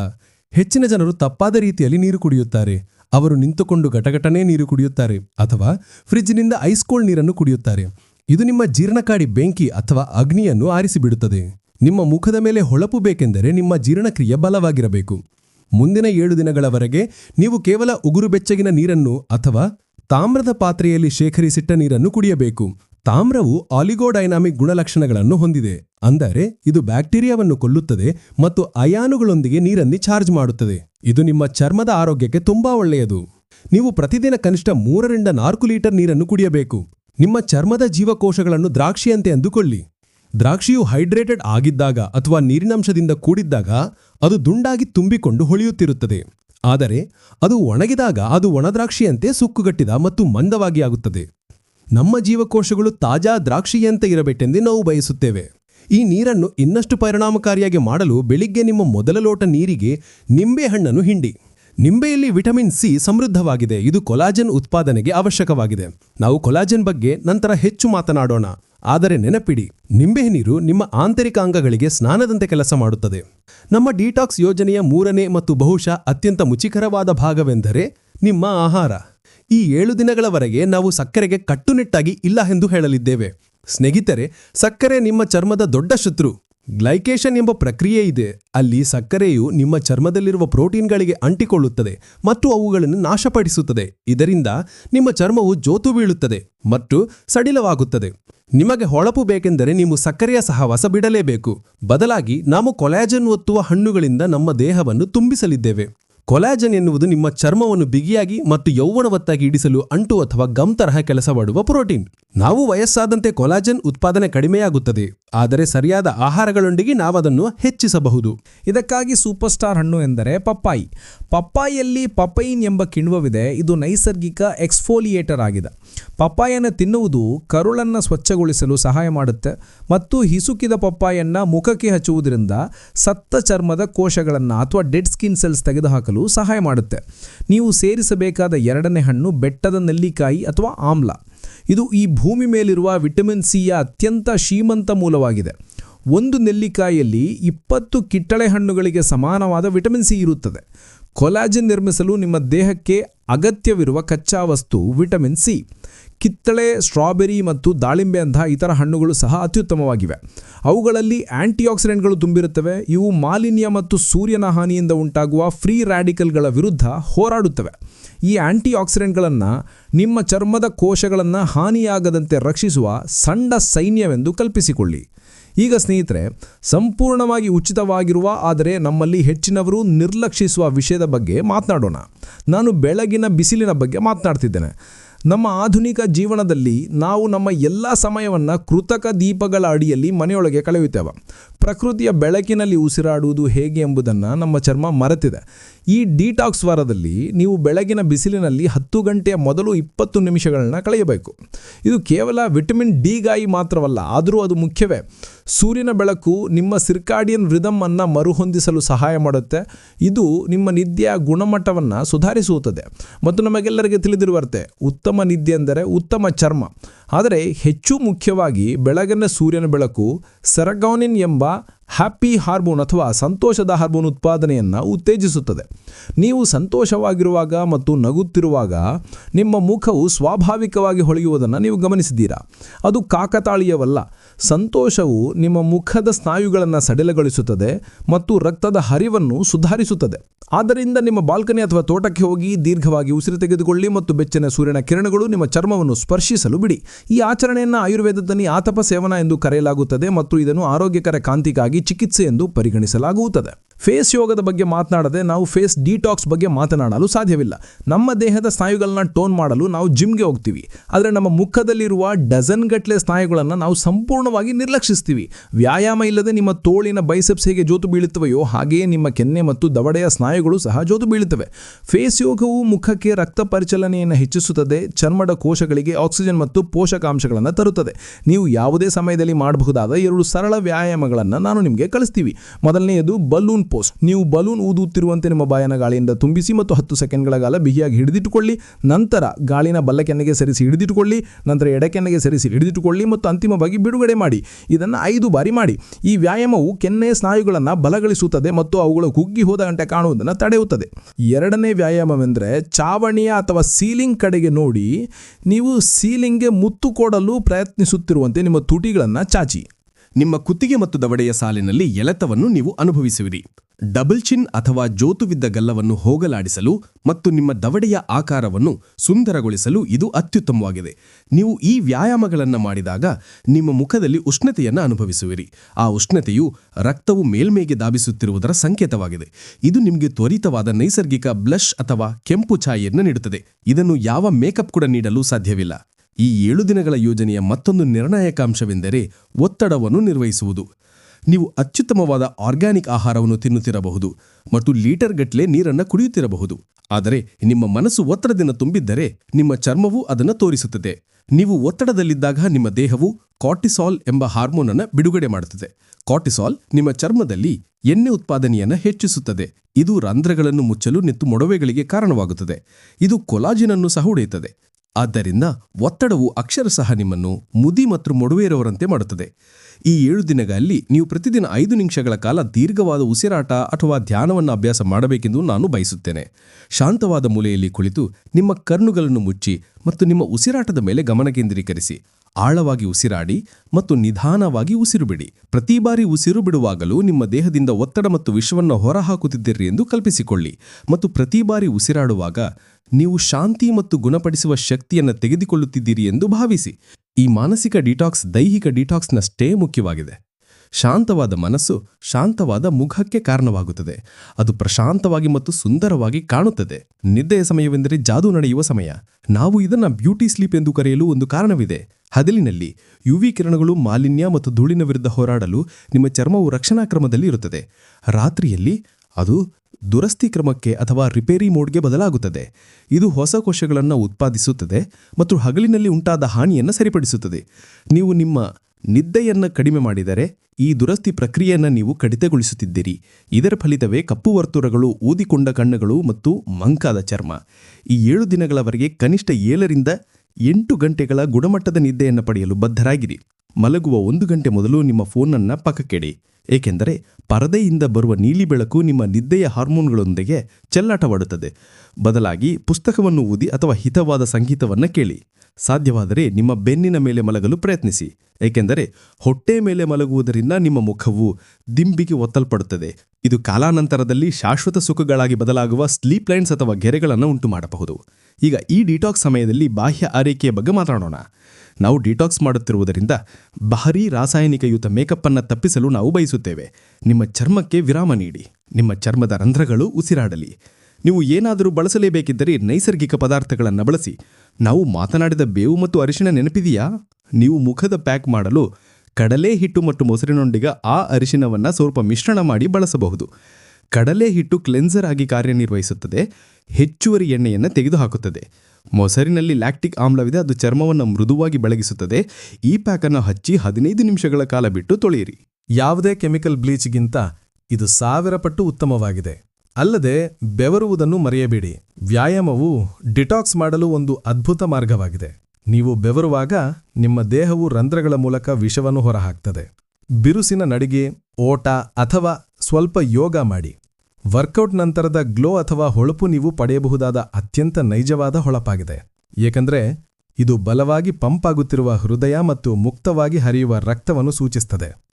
ಹೆಚ್ಚಿನ ಜನರು ತಪ್ಪಾದ ರೀತಿಯಲ್ಲಿ ನೀರು ಕುಡಿಯುತ್ತಾರೆ. ಅವರು ನಿಂತುಕೊಂಡು ಘಟಘಟನೆ ನೀರು ಕುಡಿಯುತ್ತಾರೆ ಅಥವಾ ಫ್ರಿಜ್ನಿಂದ ಐಸ್ ಕೋಲ್ಡ್ ನೀರನ್ನು ಕುಡಿಯುತ್ತಾರೆ. ಇದು ನಿಮ್ಮ ಜೀರ್ಣಕಾಡಿ ಬೆಂಕಿ ಅಥವಾ ಅಗ್ನಿಯನ್ನು ಆರಿಸಿಬಿಡುತ್ತದೆ. ನಿಮ್ಮ ಮುಖದ ಮೇಲೆ ಹೊಳಪು ಬೇಕೆಂದರೆ ನಿಮ್ಮ ಜೀರ್ಣಕ್ರಿಯೆ ಬಲವಾಗಿರಬೇಕು. ಮುಂದಿನ ಏಳು ದಿನಗಳವರೆಗೆ ನೀವು ಕೇವಲ ಉಗುರು ಬೆಚ್ಚಗಿನ ನೀರನ್ನು ಅಥವಾ ತಾಮ್ರದ ಪಾತ್ರೆಯಲ್ಲಿ ಶೇಖರಿಸಿಟ್ಟ ನೀರನ್ನು ಕುಡಿಯಬೇಕು. ತಾಮ್ರವು ಆಲಿಗೋಡೈನಾಮಿಕ್ ಗುಣಲಕ್ಷಣಗಳನ್ನು ಹೊಂದಿದೆ. ಅಂದರೆ ಇದು ಬ್ಯಾಕ್ಟೀರಿಯಾವನ್ನು ಕೊಲ್ಲುತ್ತದೆ ಮತ್ತು ಅಯಾನುಗಳೊಂದಿಗೆ ನೀರನ್ನು ಚಾರ್ಜ್ ಮಾಡುತ್ತದೆ. ಇದು ನಿಮ್ಮ ಚರ್ಮದ ಆರೋಗ್ಯಕ್ಕೆ ತುಂಬಾ ಒಳ್ಳೆಯದು. ನೀವು ಪ್ರತಿದಿನ ಕನಿಷ್ಠ ಮೂರರಿಂದ ನಾಲ್ಕು ಲೀಟರ್ ನೀರನ್ನು ಕುಡಿಯಬೇಕು. ನಿಮ್ಮ ಚರ್ಮದ ಜೀವಕೋಶಗಳನ್ನು ದ್ರಾಕ್ಷಿಯಂತೆ ಅಂದುಕೊಳ್ಳಿ. ದ್ರಾಕ್ಷಿಯು ಹೈಡ್ರೇಟೆಡ್ ಆಗಿದ್ದಾಗ ಅಥವಾ ನೀರಿನಂಶದಿಂದ ಕೂಡಿದ್ದಾಗ ಅದು ದುಂಡಾಗಿ ತುಂಬಿಕೊಂಡು ಹೊಳೆಯುತ್ತಿರುತ್ತದೆ. ಆದರೆ ಅದು ಒಣಗಿದಾಗ ಅದು ಒಣದ್ರಾಕ್ಷಿಯಂತೆ ಸುಕ್ಕುಗಟ್ಟಿದ ಮತ್ತು ಮಂದವಾಗಿ ಆಗುತ್ತದೆ. ನಮ್ಮ ಜೀವಕೋಶಗಳು ತಾಜಾ ದ್ರಾಕ್ಷಿಯಂತೆ ಇರಬೇಕೆಂದು ನಾವು ಬಯಸುತ್ತೇವೆ. ಈ ನೀರನ್ನು ಇನ್ನಷ್ಟು ಪರಿಣಾಮಕಾರಿಯಾಗಿ ಮಾಡಲು ಬೆಳಿಗ್ಗೆ ನಿಮ್ಮ ಮೊದಲ ಲೋಟ ನೀರಿಗೆ ನಿಂಬೆಹಣ್ಣನ್ನು ಹಿಂಡಿ. ನಿಂಬೆಯಲ್ಲಿ ವಿಟಮಿನ್ ಸಿ ಸಮೃದ್ಧವಾಗಿದೆ. ಇದು ಕೊಲಾಜನ್ ಉತ್ಪಾದನೆಗೆ ಅವಶ್ಯಕವಾಗಿದೆ. ನಾವು ಕೊಲಾಜನ್ ಬಗ್ಗೆ ನಂತರ ಹೆಚ್ಚು ಮಾತನಾಡೋಣ. ಆದರೆ ನೆನಪಿಡಿ, ನಿಂಬೆ ನೀರು ನಿಮ್ಮ ಆಂತರಿಕ ಅಂಗಗಳಿಗೆ ಸ್ನಾನದಂತೆ ಕೆಲಸ ಮಾಡುತ್ತದೆ. ನಮ್ಮ ಡಿಟಾಕ್ಸ್ ಯೋಜನೆಯ ಮೂರನೇ ಮತ್ತು ಬಹುಶಃ ಅತ್ಯಂತ ಮುಚಿಕರವಾದ ಭಾಗವೆಂದರೆ ನಿಮ್ಮ ಆಹಾರ. ಈ ಏಳು ದಿನಗಳವರೆಗೆ ನಾವು ಸಕ್ಕರೆಗೆ ಕಟ್ಟುನಿಟ್ಟಾಗಿ ಇಲ್ಲ ಎಂದು ಹೇಳಲಿದ್ದೇವೆ. ಸ್ನೇಹಿತರೆ, ಸಕ್ಕರೆ ನಿಮ್ಮ ಚರ್ಮದ ದೊಡ್ಡ ಶತ್ರು. ಗ್ಲೈಕೇಷನ್ ಎಂಬ ಪ್ರಕ್ರಿಯೆ ಇದೆ. ಅಲ್ಲಿ ಸಕ್ಕರೆಯು ನಿಮ್ಮ ಚರ್ಮದಲ್ಲಿರುವ ಪ್ರೋಟೀನ್ಗಳಿಗೆ ಅಂಟಿಕೊಳ್ಳುತ್ತದೆ ಮತ್ತು ಅವುಗಳನ್ನು ನಾಶಪಡಿಸುತ್ತದೆ. ಇದರಿಂದ ನಿಮ್ಮ ಚರ್ಮವು ಜೋತು ಬೀಳುತ್ತದೆ ಮತ್ತು ಸಡಿಲವಾಗುತ್ತದೆ. ನಿಮಗೆ ಹೊಳಪು ಬೇಕೆಂದರೆ ನೀವು ಸಕ್ಕರೆಯ ಸಹವಾಸ ಬಿಡಲೇಬೇಕು. ಬದಲಾಗಿ, ನಾವು ಕೊಲಾಜನ್ ಒತ್ತುವ ಹಣ್ಣುಗಳಿಂದ ನಮ್ಮ ದೇಹವನ್ನು ತುಂಬಿಸಲಿದ್ದೇವೆ. ಕೊಲಾಜನ್ ಎನ್ನುವುದು ನಿಮ್ಮ ಚರ್ಮವನ್ನು ಬಿಗಿಯಾಗಿ ಮತ್ತು ಯೌವನವತ್ತಾಗಿ ಇಡಿಸಲು ಅಂಟು ಅಥವಾ ಗಮ್ ತರಹ ಕೆಲಸ ಮಾಡುವ ಪ್ರೋಟೀನ್. ನಾವು ವಯಸ್ಸಾದಂತೆ ಕೊಲಾಜನ್ ಉತ್ಪಾದನೆ ಕಡಿಮೆಯಾಗುತ್ತದೆ, ಆದರೆ ಸರಿಯಾದ ಆಹಾರಗಳೊಂದಿಗೆ ನಾವದನ್ನು ಹೆಚ್ಚಿಸಬಹುದು. ಇದಕ್ಕಾಗಿ ಸೂಪರ್ ಸ್ಟಾರ್ ಹಣ್ಣು ಎಂದರೆ ಪಪ್ಪಾಯಿ. ಪಪ್ಪಾಯಿಯಲ್ಲಿ ಪಪೈನ್ ಎಂಬ ಕಿಣ್ವವಿದೆ, ಇದು ನೈಸರ್ಗಿಕ ಎಕ್ಸ್ಫೋಲಿಯೇಟರ್ ಆಗಿದೆ. ಪಪ್ಪಾಯನ್ನು ತಿನ್ನುವುದು ಕರುಳನ್ನು ಸ್ವಚ್ಛಗೊಳಿಸಲು ಸಹಾಯ ಮಾಡುತ್ತೆ ಮತ್ತು ಹಿಸುಕಿದ ಪಪ್ಪಾಯನ್ನು ಮುಖಕ್ಕೆ ಹಚ್ಚುವುದರಿಂದ ಸತ್ತ ಚರ್ಮದ ಕೋಶಗಳನ್ನು ಅಥವಾ ಡೆಡ್ ಸ್ಕಿನ್ ಸೆಲ್ಸ್ ತೆಗೆದುಹಾಕಲು ಸಹಾಯ ಮಾಡುತ್ತೆ. ನೀವು ಸೇರಿಸಬೇಕಾದ ಎರಡನೇ ಹಣ್ಣು ಬೆಟ್ಟದ ನೆಲ್ಲಿಕಾಯಿ ಅಥವಾ ಆಮ್ಲ. ಇದು ಈ ಭೂಮಿ ಮೇಲಿರುವ ವಿಟಮಿನ್ ಸಿಯ ಅತ್ಯಂತ ಶ್ರೀಮಂತ ಮೂಲವಾಗಿದೆ. ಒಂದು ನೆಲ್ಲಿಕಾಯಿಯಲ್ಲಿ ಇಪ್ಪತ್ತು ಕಿತ್ತಳೆ ಹಣ್ಣುಗಳಿಗೆ ಸಮಾನವಾದ ವಿಟಮಿನ್ ಸಿ ಇರುತ್ತದೆ. ಕೊಲಾಜಿನ್ ನಿರ್ಮಿಸಲು ನಿಮ್ಮ ದೇಹಕ್ಕೆ ಅಗತ್ಯವಿರುವ ಕಚ್ಚಾ ವಸ್ತು, ವಿಟಮಿನ್ ಸಿ. ಕಿತ್ತಳೆ, ಸ್ಟ್ರಾಬೆರಿ ಮತ್ತು ದಾಳಿಂಬೆ ಅಂತಹ ಇತರ ಹಣ್ಣುಗಳು ಸಹ ಅತ್ಯುತ್ತಮವಾಗಿವೆ. ಅವುಗಳಲ್ಲಿ ಆಂಟಿಆಕ್ಸಿಡೆಂಟ್ಗಳು ತುಂಬಿರುತ್ತವೆ. ಇವು ಮಾಲಿನ್ಯ ಮತ್ತು ಸೂರ್ಯನ ಹಾನಿಯಿಂದ ಉಂಟಾಗುವ ಫ್ರೀ ರ್ಯಾಡಿಕಲ್ಗಳ ವಿರುದ್ಧ ಹೋರಾಡುತ್ತವೆ. ಈ ಆಂಟಿಆಕ್ಸಿಡೆಂಟ್ಗಳನ್ನು ನಿಮ್ಮ ಚರ್ಮದ ಕೋಶಗಳನ್ನು ಹಾನಿಯಾಗದಂತೆ ರಕ್ಷಿಸುವ ಸಣ್ಣ ಸೈನ್ಯವೆಂದು ಕಲ್ಪಿಸಿಕೊಳ್ಳಿ. ಈಗ ಸ್ನೇಹಿತರೆ, ಸಂಪೂರ್ಣವಾಗಿ ಉಚಿತವಾಗಿರುವ, ಆದರೆ ನಮ್ಮಲ್ಲಿ ಹೆಚ್ಚಿನವರು ನಿರ್ಲಕ್ಷಿಸುವ ವಿಷಯದ ಬಗ್ಗೆ ಮಾತನಾಡೋಣ. ನಾನು ಬೆಳಗಿನ ಬಿಸಿಲಿನ ಬಗ್ಗೆ ಮಾತನಾಡ್ತಿದ್ದೇನೆ. ನಮ್ಮ ಆಧುನಿಕ ಜೀವನದಲ್ಲಿ ನಾವು ನಮ್ಮ ಎಲ್ಲ ಸಮಯವನ್ನು ಕೃತಕ ದೀಪಗಳ ಅಡಿಯಲ್ಲಿ ಮನೆಯೊಳಗೆ ಕಳೆಯುತ್ತೇವೆ. ಪ್ರಕೃತಿಯ ಬೆಳಕಿನಲ್ಲಿ ಉಸಿರಾಡುವುದು ಹೇಗೆ ಎಂಬುದನ್ನು ನಮ್ಮ ಚರ್ಮ ಮರೆತಿದೆ. ಈ ಡಿಟಾಕ್ಸ್ ವಾರದಲ್ಲಿ ನೀವು ಬೆಳಗಿನ ಬಿಸಿಲಿನಲ್ಲಿ ಹತ್ತು ಗಂಟೆಯ ಮೊದಲು ಇಪ್ಪತ್ತು ನಿಮಿಷಗಳನ್ನ ಕಳೆಯಬೇಕು. ಇದು ಕೇವಲ ವಿಟಮಿನ್ ಡಿಗಾಗಿ ಮಾತ್ರವಲ್ಲ, ಆದರೂ ಅದು ಮುಖ್ಯವೇ. ಸೂರ್ಯನ ಬೆಳಕು ನಿಮ್ಮ ಸಿರ್ಕಾಡಿಯನ್ ರಿದಮನ್ನು ಮರುಹೊಂದಿಸಲು ಸಹಾಯ ಮಾಡುತ್ತೆ. ಇದು ನಿಮ್ಮ ನಿದ್ದೆಯ ಗುಣಮಟ್ಟವನ್ನು ಸುಧಾರಿಸುತ್ತದೆ. ಮತ್ತು ನಮಗೆಲ್ಲರಿಗೆ ತಿಳಿದಿರುವಂತೆ ಉತ್ತಮ ನಿದ್ದೆ ಅಂದರೆ ಉತ್ತಮ ಚರ್ಮ. ಆದರೆ ಹೆಚ್ಚು ಮುಖ್ಯವಾಗಿ ಬೆಳಗಿನ ಸೂರ್ಯನ ಬೆಳಕು ಸೆರಗಾನಿನ್ ಎಂಬ ಹ್ಯಾಪಿ ಹಾರ್ಮೋನ್ ಅಥವಾ ಸಂತೋಷದ ಹಾರ್ಮೋನ್ ಉತ್ಪಾದನೆಯನ್ನು ಉತ್ತೇಜಿಸುತ್ತದೆ. ನೀವು ಸಂತೋಷವಾಗಿರುವಾಗ ಮತ್ತು ನಗುತ್ತಿರುವಾಗ ನಿಮ್ಮ ಮುಖವು ಸ್ವಾಭಾವಿಕವಾಗಿ ಹೊಳೆಯುವುದನ್ನು ನೀವು ಗಮನಿಸಿದ್ದೀರಾ? ಅದು ಕಾಕತಾಳೀಯವಲ್ಲ. ಸಂತೋಷವು ನಿಮ್ಮ ಮುಖದ ಸ್ನಾಯುಗಳನ್ನು ಸಡಿಲಗೊಳಿಸುತ್ತದೆ ಮತ್ತು ರಕ್ತದ ಹರಿವನ್ನು ಸುಧಾರಿಸುತ್ತದೆ. ಆದ್ದರಿಂದ ನಿಮ್ಮ ಬಾಲ್ಕನಿ ಅಥವಾ ತೋಟಕ್ಕೆ ಹೋಗಿ ದೀರ್ಘವಾಗಿ ಉಸಿರು ತೆಗೆದುಕೊಳ್ಳಿ ಮತ್ತು ಬೆಚ್ಚನೆ ಸೂರ್ಯನ ಕಿರಣಗಳು ನಿಮ್ಮ ಚರ್ಮವನ್ನು ಸ್ಪರ್ಶಿಸಲು ಬಿಡಿ. ಈ ಆಚರಣೆಯನ್ನು ಆಯುರ್ವೇದದಲ್ಲಿ ಆತಪ ಸೇವನ ಎಂದು ಕರೆಯಲಾಗುತ್ತದೆ ಮತ್ತು ಇದನ್ನು ಆರೋಗ್ಯಕರ ಕಾಂತಿಗಾಗಿ ಚಿಕಿತ್ಸೆ ಎಂದು ಪರಿಗಣಿಸಲಾಗುತ್ತದೆ. ಫೇಸ್ ಯೋಗದ ಬಗ್ಗೆ ಮಾತನಾಡದೆ ನಾವು ಫೇಸ್ ಡಿಟಾಕ್ಸ್ ಬಗ್ಗೆ ಮಾತನಾಡಲು ಸಾಧ್ಯವಿಲ್ಲ. ನಮ್ಮ ದೇಹದ ಸ್ನಾಯುಗಳನ್ನ ಟೋನ್ ಮಾಡಲು ನಾವು ಜಿಮ್ಗೆ ಹೋಗ್ತೀವಿ. ಆದರೆ ನಮ್ಮ ಮುಖದಲ್ಲಿರುವ ಡಜನ್ ಗಟ್ಟಲೆ ಸ್ನಾಯುಗಳನ್ನು ನಾವು ಸಂಪೂರ್ಣವಾಗಿ ನಿರ್ಲಕ್ಷಿಸ್ತೀವಿ. ವ್ಯಾಯಾಮ ಇಲ್ಲದೆ ನಿಮ್ಮ ತೋಳಿನ ಬೈಸೆಪ್ಸ್ ಹೇಗೆ ಜೋತು ಬೀಳುತ್ತವೆಯೋ ಹಾಗೆಯೇ ನಿಮ್ಮ ಕೆನ್ನೆ ಮತ್ತು ದವಡೆಯ ಸ್ನಾಯುಗಳು ಸಹ ಜೋತು ಬೀಳುತ್ತವೆ. ಫೇಸ್ ಯೋಗವು ಮುಖಕ್ಕೆ ರಕ್ತ ಪರಿಚಲನೆಯನ್ನು ಹೆಚ್ಚಿಸುತ್ತದೆ. ಚರ್ಮದ ಕೋಶಗಳಿಗೆ ಆಕ್ಸಿಜನ್ ಮತ್ತು ಪೋಷಕಾಂಶಗಳನ್ನು ತರುತ್ತದೆ. ನೀವು ಯಾವುದೇ ಸಮಯದಲ್ಲಿ ಮಾಡಬಹುದಾದ ಎರಡು ಸರಳ ವ್ಯಾಯಾಮಗಳನ್ನು ನಾನು ನಿಮಗೆ ಕಳಿಸ್ತೀವಿ. ಮೊದಲನೆಯದು ಬಲೂನ್ ನೀವು ಬಲೂನ್ ಊದುತ್ತಿರುವಂತೆ ನಿಮ್ಮ ಬಾಯನ ಗಾಳಿಯಿಂದ ತುಂಬಿಸಿ ಮತ್ತು ಹತ್ತು ಸೆಕೆಂಡ್ಗಳ ಕಾಲ ಬಿಗಿಯಾಗಿ ಹಿಡಿದಿಟ್ಟುಕೊಳ್ಳಿ. ನಂತರ ಗಾಳಿನ ಬಲ್ಲಕೆನ್ನೆಗೆ ಸರಿಸಿ ಹಿಡಿದಿಟ್ಟುಕೊಳ್ಳಿ. ನಂತರ ಎಡಕೆನ್ನೆಗೆ ಸರಿಸಿ ಹಿಡಿದಿಟ್ಟುಕೊಳ್ಳಿ ಮತ್ತು ಅಂತಿಮವಾಗಿ ಬಿಡುಗಡೆ ಮಾಡಿ. ಇದನ್ನು ಐದು ಬಾರಿ ಮಾಡಿ. ಈ ವ್ಯಾಯಾಮವು ಕೆನ್ನೆಯ ಸ್ನಾಯುಗಳನ್ನು ಬಲಗಳಿಸುತ್ತದೆ ಮತ್ತು ಅವುಗಳು ಕುಗ್ಗಿ ಹೋದ ಗಂಟೆ ಕಾಣುವುದನ್ನು ತಡೆಯುತ್ತದೆ. ಎರಡನೇ ವ್ಯಾಯಾಮವೆಂದರೆ ಚಾವಣಿಯ ಅಥವಾ ಸೀಲಿಂಗ್ ಕಡೆಗೆ ನೋಡಿ. ನೀವು ಸೀಲಿಂಗ್ಗೆ ಮುತ್ತು ಕೊಡಲು ಪ್ರಯತ್ನಿಸುತ್ತಿರುವಂತೆ ನಿಮ್ಮ ತುಟಿಗಳನ್ನು ಚಾಚಿ. ನಿಮ್ಮ ಕುತ್ತಿಗೆ ಮತ್ತು ದವಡೆಯ ಸಾಲಿನಲ್ಲಿ ಎಳೆತವನ್ನು ನೀವು ಅನುಭವಿಸುವಿರಿ. ಡಬಲ್ ಚಿನ್ ಅಥವಾ ಜೋತುವಿದ್ದ ಗಲ್ಲವನ್ನು ಹೋಗಲಾಡಿಸಲು ಮತ್ತು ನಿಮ್ಮ ದವಡೆಯ ಆಕಾರವನ್ನು ಸುಂದರಗೊಳಿಸಲು ಇದು ಅತ್ಯುತ್ತಮವಾಗಿದೆ. ನೀವು ಈ ವ್ಯಾಯಾಮಗಳನ್ನು ಮಾಡಿದಾಗ ನಿಮ್ಮ ಮುಖದಲ್ಲಿ ಉಷ್ಣತೆಯನ್ನು ಅನುಭವಿಸುವಿರಿ. ಆ ಉಷ್ಣತೆಯು ರಕ್ತವು ಮೇಲ್ಮೈಗೆ ದಾಬಿಸುತ್ತಿರುವುದರ ಸಂಕೇತವಾಗಿದೆ. ಇದು ನಿಮಗೆ ತ್ವರಿತವಾದ ನೈಸರ್ಗಿಕ ಬ್ಲಷ್ ಅಥವಾ ಕೆಂಪು ಛಾಯೆಯನ್ನು ನೀಡುತ್ತದೆ. ಇದನ್ನು ಯಾವ ಮೇಕಪ್ ಕೂಡ ನೀಡಲು ಸಾಧ್ಯವಿಲ್ಲ. ಈ ಏಳು ದಿನಗಳ ಯೋಜನೆಯ ಮತ್ತೊಂದು ನಿರ್ಣಾಯಕ ಅಂಶವೆಂದರೆ ಒತ್ತಡವನ್ನು ನಿರ್ವಹಿಸುವುದು. ನೀವು ಅತ್ಯುತ್ತಮವಾದ ಆರ್ಗ್ಯಾನಿಕ್ ಆಹಾರವನ್ನು ತಿನ್ನುತ್ತಿರಬಹುದು ಮತ್ತು ಲೀಟರ್ ಗಟ್ಟಲೆ ನೀರನ್ನು ಕುಡಿಯುತ್ತಿರಬಹುದು. ಆದರೆ ನಿಮ್ಮ ಮನಸ್ಸು ಒತ್ತಡದಿಂದ ತುಂಬಿದ್ದರೆ ನಿಮ್ಮ ಚರ್ಮವು ಅದನ್ನು ತೋರಿಸುತ್ತದೆ. ನೀವು ಒತ್ತಡದಲ್ಲಿದ್ದಾಗ ನಿಮ್ಮ ದೇಹವು ಕಾಟಿಸಾಲ್ ಎಂಬ ಹಾರ್ಮೋನ್ ಅನ್ನು ಬಿಡುಗಡೆ ಮಾಡುತ್ತದೆ. ಕಾಟಿಸಾಲ್ ನಿಮ್ಮ ಚರ್ಮದಲ್ಲಿ ಎಣ್ಣೆ ಉತ್ಪಾದನೆಯನ್ನು ಹೆಚ್ಚಿಸುತ್ತದೆ. ಇದು ರಂಧ್ರಗಳನ್ನು ಮುಚ್ಚಲು ನಿತ್ತು ಮೊಡವೆಗಳಿಗೆ ಕಾರಣವಾಗುತ್ತದೆ. ಇದು ಕೊಲಾಜಿನನ್ನು ಸಹ ಹೊಡೆಯುತ್ತದೆ. ಆದ್ದರಿಂದ ಒತ್ತಡವು ಅಕ್ಷರಶಃ ನಿಮ್ಮನ್ನು ಮುದಿ ಮತ್ತು ಮೊಡುವೇರವರಂತೆ ಮಾಡುತ್ತದೆ. ಈ ಏಳು ದಿನಗಳಲ್ಲಿ ನೀವು ಪ್ರತಿದಿನ ಐದು ನಿಮಿಷಗಳ ಕಾಲ ದೀರ್ಘವಾದ ಉಸಿರಾಟ ಅಥವಾ ಧ್ಯಾನವನ್ನು ಅಭ್ಯಾಸ ಮಾಡಬೇಕೆಂದು ನಾನು ಬಯಸುತ್ತೇನೆ. ಶಾಂತವಾದ ಮೂಲೆಯಲ್ಲಿ ಕುಳಿತು ನಿಮ್ಮ ಕರ್ಣುಗಳನ್ನು ಮುಚ್ಚಿ ಮತ್ತು ನಿಮ್ಮ ಉಸಿರಾಟದ ಮೇಲೆ ಗಮನ ಕೇಂದ್ರೀಕರಿಸಿ. ಆಳವಾಗಿ ಉಸಿರಾಡಿ ಮತ್ತು ನಿಧಾನವಾಗಿ ಉಸಿರು ಬಿಡಿ. ಪ್ರತಿ ಬಾರಿ ಉಸಿರು ಬಿಡುವಾಗಲೂ ನಿಮ್ಮ ದೇಹದಿಂದ ಒತ್ತಡ ಮತ್ತು ವಿಷವನ್ನು ಹೊರಹಾಕುತ್ತಿದ್ದೀರಿ ಎಂದು ಕಲ್ಪಿಸಿಕೊಳ್ಳಿ. ಮತ್ತು ಪ್ರತಿ ಬಾರಿ ಉಸಿರಾಡುವಾಗ ನೀವು ಶಾಂತಿ ಮತ್ತು ಗುಣಪಡಿಸುವ ಶಕ್ತಿಯನ್ನು ತೆಗೆದುಕೊಳ್ಳುತ್ತಿದ್ದೀರಿ ಎಂದು ಭಾವಿಸಿ. ಈ ಮಾನಸಿಕ ಡಿಟಾಕ್ಸ್, ದೈಹಿಕ ಡಿಟಾಕ್ಸ್ನಷ್ಟೇ ಮುಖ್ಯವಾಗಿದೆ. ಶಾಂತವಾದ ಮನಸ್ಸು ಶಾಂತವಾದ ಮುಖಕ್ಕೆ ಕಾರಣವಾಗುತ್ತದೆ. ಅದು ಪ್ರಶಾಂತವಾಗಿ ಮತ್ತು ಸುಂದರವಾಗಿ ಕಾಣುತ್ತದೆ. ನಿದ್ದೆಯ ಸಮಯವೆಂದರೆ ಜಾದು ನಡೆಯುವ ಸಮಯ. ನಾವು ಇದನ್ನು ಬ್ಯೂಟಿ ಸ್ಲೀಪ್ ಎಂದು ಕರೆಯಲು ಒಂದು ಕಾರಣವಿದೆ. ಹಗಲಿನಲ್ಲಿ ಯುವಿ ಕಿರಣಗಳು ಮಾಲಿನ್ಯ ಮತ್ತು ಧೂಳಿನ ವಿರುದ್ಧ ಹೋರಾಡಲು ನಿಮ್ಮ ಚರ್ಮವು ರಕ್ಷಣಾ ಕ್ರಮದಲ್ಲಿ ಇರುತ್ತದೆ. ರಾತ್ರಿಯಲ್ಲಿ ಅದು ದುರಸ್ತಿ ಕ್ರಮಕ್ಕೆ ಅಥವಾ ರಿಪೇರಿ ಮೋಡ್ಗೆ ಬದಲಾಗುತ್ತದೆ. ಇದು ಹೊಸ ಕೋಶಗಳನ್ನು ಉತ್ಪಾದಿಸುತ್ತದೆ ಮತ್ತು ಹಗಲಿನಲ್ಲಿ ಉಂಟಾದ ಹಾನಿಯನ್ನು ಸರಿಪಡಿಸುತ್ತದೆ. ನೀವು ನಿಮ್ಮ ನಿದ್ದೆಯನ್ನು ಕಡಿಮೆ ಮಾಡಿದರೆ ಈ ದುರಸ್ತಿ ಪ್ರಕ್ರಿಯೆಯನ್ನು ನೀವು ಕಡಿತಗೊಳಿಸುತ್ತಿದ್ದೀರಿ. ಇದರ ಫಲಿತವೇ ಕಪ್ಪು ವರ್ತುರಗಳು, ಊದಿಕೊಂಡ ಕಣ್ಣುಗಳು ಮತ್ತು ಮಂಕಾದ ಚರ್ಮ. ಈ ಏಳು ದಿನಗಳವರೆಗೆ ಕನಿಷ್ಠ ಏಳರಿಂದ ಎಂಟು ಗಂಟೆಗಳ ಗುಣಮಟ್ಟದ ನಿದ್ದೆಯನ್ನು ಪಡೆಯಲು ಬದ್ಧರಾಗಿರಿ. ಮಲಗುವ ಒಂದು ಗಂಟೆ ಮೊದಲು ನಿಮ್ಮ ಫೋನನ್ನು ಪಕ್ಕಕ್ಕೆಡಿ. ಏಕೆಂದರೆ ಪರದೆಯಿಂದ ಬರುವ ನೀಲಿ ಬೆಳಕು ನಿಮ್ಮ ನಿದ್ದೆಯ ಹಾರ್ಮೋನ್ಗಳೊಂದಿಗೆ ಚೆಲ್ಲಾಟವಾಡುತ್ತದೆ. ಬದಲಾಗಿ ಪುಸ್ತಕವನ್ನು ಓದಿ ಅಥವಾ ಹಿತವಾದ ಸಂಗೀತವನ್ನು ಕೇಳಿ. ಸಾಧ್ಯವಾದರೆ ನಿಮ್ಮ ಬೆನ್ನಿನ ಮೇಲೆ ಮಲಗಲು ಪ್ರಯತ್ನಿಸಿ. ಏಕೆಂದರೆ ಹೊಟ್ಟೆ ಮೇಲೆ ಮಲಗುವುದರಿಂದ ನಿಮ್ಮ ಮುಖವು ದಿಂಬಿಗೆ ಒತ್ತಲ್ಪಡುತ್ತದೆ. ಇದು ಕಾಲಾನಂತರದಲ್ಲಿ ಶಾಶ್ವತ ಸುಖಗಳಾಗಿ ಬದಲಾಗುವ ಸ್ಲೀಪ್ ಲೈನ್ಸ್ ಅಥವಾ ಗೆರೆಗಳನ್ನು ಉಂಟು ಮಾಡಬಹುದು ಈಗ ಈ ಡಿಟಾಕ್ಸ್ ಸಮಯದಲ್ಲಿ ಬಾಹ್ಯ ಆರೈಕೆಯ ಬಗ್ಗೆ ಮಾತಾಡೋಣ. ನಾವು ಡಿಟಾಕ್ಸ್ ಮಾಡುತ್ತಿರುವುದರಿಂದ ಭಾರೀ ರಾಸಾಯನಿಕಯುತ ಮೇಕಪ್ ಅನ್ನು ತಪ್ಪಿಸಲು ನಾವು ಬಯಸುತ್ತೇವೆ. ನಿಮ್ಮ ಚರ್ಮಕ್ಕೆ ವಿರಾಮ ನೀಡಿ. ನಿಮ್ಮ ಚರ್ಮದ ರಂಧ್ರಗಳು ಉಸಿರಾಡಲಿ. ನೀವು ಏನಾದರೂ ಬಳಸಲೇಬೇಕಿದ್ದರೆ ನೈಸರ್ಗಿಕ ಪದಾರ್ಥಗಳನ್ನು ಬಳಸಿ. ನಾವು ಮಾತನಾಡಿದ ಬೇವು ಮತ್ತು ಅರಿಶಿನ ನೆನಪಿದೆಯಾ? ನೀವು ಮುಖದ ಪ್ಯಾಕ್ ಮಾಡಲು ಕಡಲೆ ಹಿಟ್ಟು ಮತ್ತು ಮೊಸರಿನೊಂದಿಗೆ ಆ ಅರಿಶಿನವನ್ನು ಸ್ವಲ್ಪ ಮಿಶ್ರಣ ಮಾಡಿ ಬಳಸಬಹುದು. ಕಡಲೆ ಹಿಟ್ಟು ಕ್ಲೆನ್ಸರ್ ಆಗಿ ಕಾರ್ಯನಿರ್ವಹಿಸುತ್ತದೆ. ಹೆಚ್ಚುವರಿ ಎಣ್ಣೆಯನ್ನು ತೆಗೆದುಹಾಕುತ್ತದೆ. ಮೊಸರಿನಲ್ಲಿ ಲ್ಯಾಕ್ಟಿಕ್ ಆಮ್ಲವಿದೆ, ಅದು ಚರ್ಮವನ್ನು ಮೃದುವಾಗಿ ಬೆಳಗಿಸುತ್ತದೆ. ಈ ಪ್ಯಾಕನ್ನು ಹಚ್ಚಿ ಹದಿನೈದು ನಿಮಿಷಗಳ ಕಾಲ ಬಿಟ್ಟು ತೊಳೆಯಿರಿ. ಯಾವುದೇ ಕೆಮಿಕಲ್ ಬ್ಲೀಚ್ಗಿಂತ ಇದು ಸಾವಿರ ಪಟ್ಟು ಉತ್ತಮವಾಗಿದೆ. ಅಲ್ಲದೆ, ಬೆವರುವುದನ್ನು ಮರೆಯಬೇಡಿ. ವ್ಯಾಯಾಮವು ಡಿಟಾಕ್ಸ್ ಮಾಡಲು ಒಂದು ಅದ್ಭುತ ಮಾರ್ಗವಾಗಿದೆ. ನೀವು ಬೆವರುವಾಗ ನಿಮ್ಮ ದೇಹವು ರಂಧ್ರಗಳ ಮೂಲಕ ವಿಷವನ್ನು ಹೊರಹಾಕ್ತದೆ. ಬಿರುಸಿನ ನಡಿಗೆ, ಓಟ ಅಥವಾ ಸ್ವಲ್ಪ ಯೋಗ ಮಾಡಿ. ವರ್ಕೌಟ್ ನಂತರದ ಗ್ಲೋ ಅಥವಾ ಹೊಳಪು ನೀವು ಪಡೆಯಬಹುದಾದ ಅತ್ಯಂತ ನೈಜವಾದ ಹೊಳಪಾಗಿದೆ. ಏಕೆಂದರೆ, ಇದು ಬಲವಾಗಿ ಪಂಪ್ ಆಗುತ್ತಿರುವ ಹೃದಯ ಮತ್ತು ಮುಕ್ತವಾಗಿ ಹರಿಯುವ ರಕ್ತವನ್ನು ಸೂಚಿಸುತ್ತದೆ.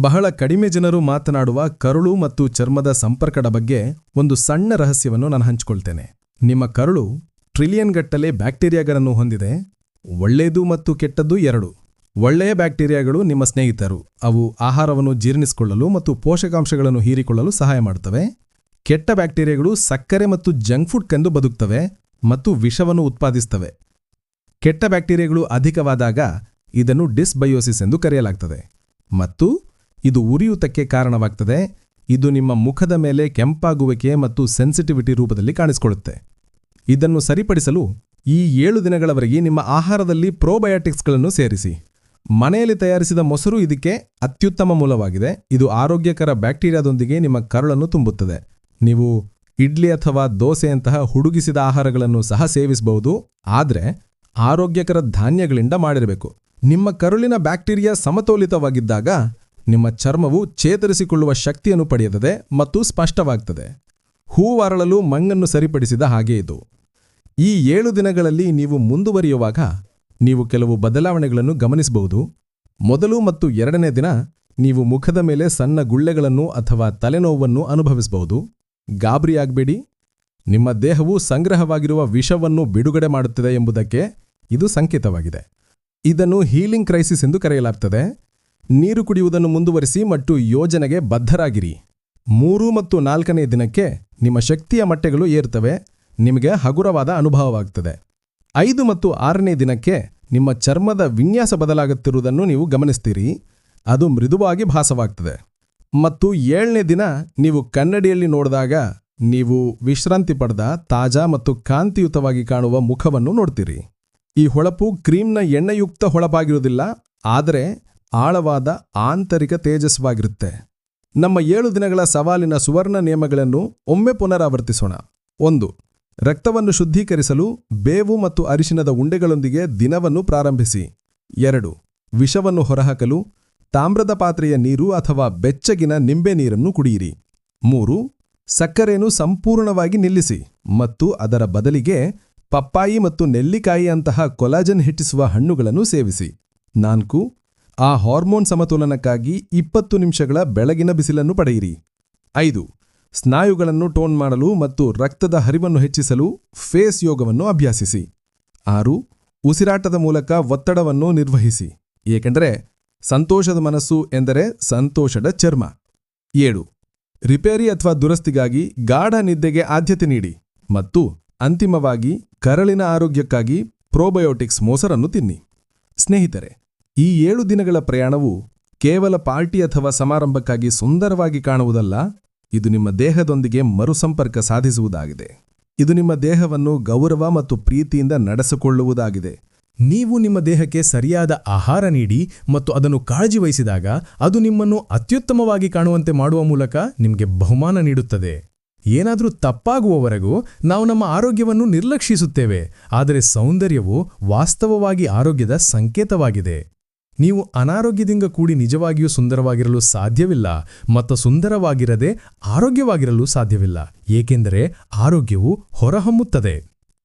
ಬಹಳ ಕಡಿಮೆ ಜನರು ಮಾತನಾಡುವ ಕರುಳು ಮತ್ತು ಚರ್ಮದ ಸಂಪರ್ಕದ ಬಗ್ಗೆ ಒಂದು ಸಣ್ಣ ರಹಸ್ಯವನ್ನು ನಾನು ಹಂಚಿಕೊಳ್ತೇನೆ. ನಿಮ್ಮ ಕರುಳು ಟ್ರಿಲಿಯನ್ ಗಟ್ಟಲೆ ಬ್ಯಾಕ್ಟೀರಿಯಾಗಳನ್ನು ಹೊಂದಿದೆ. ಒಳ್ಳೆಯದು ಮತ್ತು ಕೆಟ್ಟದ್ದು ಎರಡು. ಒಳ್ಳೆಯ ಬ್ಯಾಕ್ಟೀರಿಯಾಗಳು ನಿಮ್ಮ ಸ್ನೇಹಿತರು. ಅವು ಆಹಾರವನ್ನು ಜೀರ್ಣಿಸಿಕೊಳ್ಳಲು ಮತ್ತು ಪೋಷಕಾಂಶಗಳನ್ನು ಹೀರಿಕೊಳ್ಳಲು ಸಹಾಯ ಮಾಡುತ್ತವೆ. ಕೆಟ್ಟ ಬ್ಯಾಕ್ಟೀರಿಯಾಗಳು ಸಕ್ಕರೆ ಮತ್ತು ಜಂಕ್ ಫುಡ್ ಕಂದು ಬದುಕ್ತವೆ ಮತ್ತು ವಿಷವನ್ನು ಉತ್ಪಾದಿಸ್ತವೆ. ಕೆಟ್ಟ ಬ್ಯಾಕ್ಟೀರಿಯಾಗಳು ಅಧಿಕವಾದಾಗ ಇದನ್ನು ಡಿಸ್ಬಯೋಸಿಸ್ ಎಂದು ಕರೆಯಲಾಗ್ತದೆ. ಮತ್ತು ಇದು ಉರಿಯೂತಕ್ಕೆ ಕಾರಣವಾಗ್ತದೆ. ಇದು ನಿಮ್ಮ ಮುಖದ ಮೇಲೆ ಕೆಂಪಾಗುವಿಕೆ ಮತ್ತು ಸೆನ್ಸಿಟಿವಿಟಿ ರೂಪದಲ್ಲಿ ಕಾಣಿಸಿಕೊಳ್ಳುತ್ತೆ. ಇದನ್ನು ಸರಿಪಡಿಸಲು ಈ ಏಳು ದಿನಗಳವರೆಗೆ ನಿಮ್ಮ ಆಹಾರದಲ್ಲಿ ಪ್ರೋಬಯೋಟಿಕ್ಸ್ಗಳನ್ನು ಸೇರಿಸಿ. ಮನೆಯಲ್ಲಿ ತಯಾರಿಸಿದ ಮೊಸರು ಇದಕ್ಕೆ ಅತ್ಯುತ್ತಮ ಮೂಲವಾಗಿದೆ. ಇದು ಆರೋಗ್ಯಕರ ಬ್ಯಾಕ್ಟೀರಿಯಾದೊಂದಿಗೆ ನಿಮ್ಮ ಕರುಳನ್ನು ತುಂಬುತ್ತದೆ. ನೀವು ಇಡ್ಲಿ ಅಥವಾ ದೋಸೆಯಂತಹ ಹುಡುಗಿಸಿದ ಆಹಾರಗಳನ್ನು ಸಹ ಸೇವಿಸಬಹುದು. ಆದರೆ ಆರೋಗ್ಯಕರ ಧಾನ್ಯಗಳಿಂದ ಮಾಡಿರಬೇಕು. ನಿಮ್ಮ ಕರುಳಿನ ಬ್ಯಾಕ್ಟೀರಿಯಾ ಸಮತೋಲಿತವಾಗಿದ್ದಾಗ ನಿಮ್ಮ ಚರ್ಮವು ಚೇತರಿಸಿಕೊಳ್ಳುವ ಶಕ್ತಿಯನ್ನು ಪಡೆಯುತ್ತದೆ ಮತ್ತು ಸ್ಪಷ್ಟವಾಗ್ತದೆ. ಹೂವಾರಳಲು ಮಂಗನ್ನು ಸರಿಪಡಿಸಿದ ಹಾಗೆ ಇದು. ಈ ಏಳು ದಿನಗಳಲ್ಲಿ ನೀವು ಮುಂದುವರಿಯುವಾಗ ನೀವು ಕೆಲವು ಬದಲಾವಣೆಗಳನ್ನು ಗಮನಿಸಬಹುದು. ಮೊದಲು ಮತ್ತು ಎರಡನೇ ದಿನ ನೀವು ಮುಖದ ಮೇಲೆ ಸಣ್ಣ ಗುಳ್ಳೆಗಳನ್ನು ಅಥವಾ ತಲೆನೋವನ್ನು ಅನುಭವಿಸಬಹುದು. ಗಾಬರಿಯಾಗಬೇಡಿ. ನಿಮ್ಮ ದೇಹವು ಸಂಗ್ರಹವಾಗಿರುವ ವಿಷವನ್ನು ಬಿಡುಗಡೆ ಮಾಡುತ್ತಿದೆ ಎಂಬುದಕ್ಕೆ ಇದು ಸಂಕೇತವಾಗಿದೆ. ಇದನ್ನು ಹೀಲಿಂಗ್ ಕ್ರೈಸಿಸ್ ಎಂದು ಕರೆಯಲಾಗ್ತದೆ. ನೀರು ಕುಡಿಯುವುದನ್ನು ಮುಂದುವರಿಸಿ ಮತ್ತು ಯೋಜನೆಗೆ ಬದ್ಧರಾಗಿರಿ. ಮೂರು ಮತ್ತು ನಾಲ್ಕನೇ ದಿನಕ್ಕೆ ನಿಮ್ಮ ಶಕ್ತಿಯ ಮಟ್ಟಗಳು ಏರ್ತವೆ ನಿಮಗೆ ಹಗುರವಾದ ಅನುಭವವಾಗ್ತದೆ. ಐದು ಮತ್ತು ಆರನೇ ದಿನಕ್ಕೆ ನಿಮ್ಮ ಚರ್ಮದ ವಿನ್ಯಾಸ ಬದಲಾಗುತ್ತಿರುವುದನ್ನು ನೀವು ಗಮನಿಸ್ತೀರಿ. ಅದು ಮೃದುವಾಗಿ ಭಾಸವಾಗ್ತದೆ. ಮತ್ತು ಏಳನೇ ದಿನ ನೀವು ಕನ್ನಡಿಯಲ್ಲಿ ನೋಡಿದಾಗ ನೀವು ವಿಶ್ರಾಂತಿ ಪಡೆದ ತಾಜಾ ಮತ್ತು ಕಾಂತಿಯುತವಾಗಿ ಕಾಣುವ ಮುಖವನ್ನು ನೋಡ್ತೀರಿ. ಈ ಹೊಳಪು ಕ್ರೀಮ್ನ ಎಣ್ಣೆಯುಕ್ತ ಹೊಳಪಾಗಿರುವುದಿಲ್ಲ, ಆದರೆ ಆಳವಾದ ಆಂತರಿಕ ತೇಜಸ್ವಾಗಿರುತ್ತೆ. ನಮ್ಮ ಏಳು ದಿನಗಳ ಸವಾಲಿನ ಸುವರ್ಣ ನಿಯಮಗಳನ್ನು ಒಮ್ಮೆ ಪುನರಾವರ್ತಿಸೋಣ. ಒಂದು, ರಕ್ತವನ್ನು ಶುದ್ಧೀಕರಿಸಲು ಬೇವು ಮತ್ತು ಅರಿಶಿನದ ಉಂಡೆಗಳೊಂದಿಗೆ ದಿನವನ್ನು ಪ್ರಾರಂಭಿಸಿ. ಎರಡು, ವಿಷವನ್ನು ಹೊರಹಾಕಲು ತಾಮ್ರದ ಪಾತ್ರೆಯ ನೀರು ಅಥವಾ ಬೆಚ್ಚಗಿನ ನಿಂಬೆ ನೀರನ್ನು ಕುಡಿಯಿರಿ. ಮೂರು, ಸಕ್ಕರೆಯನ್ನು ಸಂಪೂರ್ಣವಾಗಿ ನಿಲ್ಲಿಸಿ ಮತ್ತು ಅದರ ಬದಲಿಗೆ ಪಪ್ಪಾಯಿ ಮತ್ತು ನೆಲ್ಲಿಕಾಯಿಯಂತಹ ಕೊಲಾಜನ್ ಹೆಚ್ಚಿಸುವ ಹಣ್ಣುಗಳನ್ನು ಸೇವಿಸಿ. ನಾಲ್ಕು, ಆ ಹಾರ್ಮೋನ್ ಸಮತೋಲನಕ್ಕಾಗಿ ಇಪ್ಪತ್ತು ನಿಮಿಷಗಳ ಬೆಳಗಿನ ಬಿಸಿಲನ್ನು ಪಡೆಯಿರಿ. ಐದು, ಸ್ನಾಯುಗಳನ್ನು ಟೋನ್ ಮಾಡಲು ಮತ್ತು ರಕ್ತದ ಹರಿವನ್ನು ಹೆಚ್ಚಿಸಲು ಫೇಸ್ ಯೋಗವನ್ನು ಅಭ್ಯಾಸಿಸಿ. ಆರು, ಉಸಿರಾಟದ ಮೂಲಕ ಒತ್ತಡವನ್ನು ನಿರ್ವಹಿಸಿ. ಏಕೆಂದರೆ ಸಂತೋಷದ ಮನಸ್ಸು ಎಂದರೆ ಸಂತೋಷದ ಚರ್ಮ. ಏಳು. ರಿಪೇರಿ ಅಥವಾ ದುರಸ್ತಿಗಾಗಿ ಗಾಢ ನಿದ್ದೆಗೆ ಆದ್ಯತೆ ನೀಡಿ ಮತ್ತು ಅಂತಿಮವಾಗಿ ಕರಳಿನ ಆರೋಗ್ಯಕ್ಕಾಗಿ ಪ್ರೋಬಯೋಟಿಕ್ಸ್ ಮೋಸರನ್ನು ತಿನ್ನಿ. ಸ್ನೇಹಿತರೆ, ಈ ಏಳು ದಿನಗಳ ಪ್ರಯಾಣವು ಕೇವಲ ಪಾರ್ಟಿ ಅಥವಾ ಸಮಾರಂಭಕ್ಕಾಗಿ ಸುಂದರವಾಗಿ ಕಾಣುವುದಲ್ಲ, ಇದು ನಿಮ್ಮ ದೇಹದೊಂದಿಗೆ ಮರುಸಂಪರ್ಕ ಸಾಧಿಸುವುದಾಗಿದೆ. ಇದು ನಿಮ್ಮ ದೇಹವನ್ನು ಗೌರವ ಮತ್ತು ಪ್ರೀತಿಯಿಂದ ನಡೆಸಿಕೊಳ್ಳುವುದಾಗಿದೆ. ನೀವು ನಿಮ್ಮ ದೇಹಕ್ಕೆ ಸರಿಯಾದ ಆಹಾರ ನೀಡಿ ಮತ್ತು ಅದನ್ನು ಕಾಳಜಿ ವಹಿಸಿದಾಗ ಅದು ನಿಮ್ಮನ್ನು ಅತ್ಯುತ್ತಮವಾಗಿ ಕಾಣುವಂತೆ ಮಾಡುವ ಮೂಲಕ ನಿಮಗೆ ಬಹುಮಾನ ನೀಡುತ್ತದೆ. ಏನಾದರೂ ತಪ್ಪಾಗುವವರೆಗೂ ನಾವು ನಮ್ಮ ಆರೋಗ್ಯವನ್ನು ನಿರ್ಲಕ್ಷಿಸುತ್ತೇವೆ, ಆದರೆ ಸೌಂದರ್ಯವು ವಾಸ್ತವವಾಗಿ ಆರೋಗ್ಯದ ಸಂಕೇತವಾಗಿದೆ. ನೀವು ಅನಾರೋಗ್ಯದಿಂದ ಕೂಡಿ ನಿಜವಾಗಿಯೂ ಸುಂದರವಾಗಿರಲು ಸಾಧ್ಯವಿಲ್ಲ ಮತ್ತು ಸುಂದರವಾಗಿರದೆ ಆರೋಗ್ಯವಾಗಿರಲು ಸಾಧ್ಯವಿಲ್ಲ, ಏಕೆಂದರೆ ಆರೋಗ್ಯವು ಹೊರಹೊಮ್ಮುತ್ತದೆ.